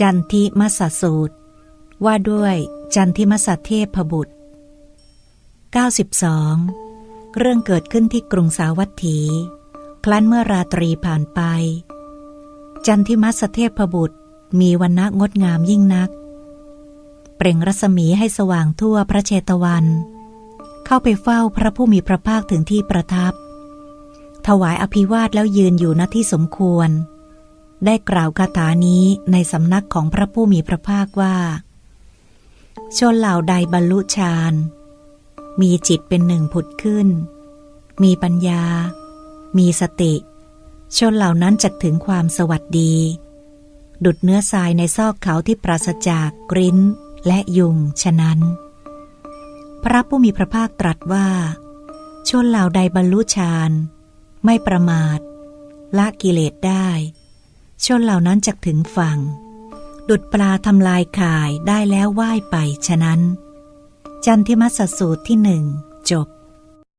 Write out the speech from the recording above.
จันทิมสสสูตร ว่าด้วยจันทิมัสเทพบุตร 92 เรื่องเกิดขึ้นที่กรุงสาวัตถี ครั้นเมื่อราตรีผ่านไป จันทิมัสเทพบุตรมีวันนะงดงามยิ่งนัก เปล่งรัศมีให้สว่างทั่วพระเชตวัน เข้าไปเฝ้าพระผู้มีพระภาคถึงที่ประทับ ถวายอภิวาทแล้วยืนอยู่ณที่สมควร ได้กล่าวคาถานี้ในสำนักของพระผู้มีพระภาคว่า ชนเหล่าใดบรรลุฌาน มีจิตเป็นหนึ่งผุดขึ้น มีปัญญา มีสติ ชนเหล่านั้นจะถึงความสวัสดี ดุดเนื้อทรายในซอกเขาที่ปราศจากกริ้นและยุงฉะนั้น พระผู้มีพระภาคตรัสว่า ชนเหล่าใดบรรลุฌาน ไม่ประมาท ละกิเลสได้ ชนเหล่านั้นจกถึงฝั่ง ดุดปลาทำลายข่ายได้แล้วว่ายไปฉะนั้น จันทิมัสสูตรที่หนึ่งจบ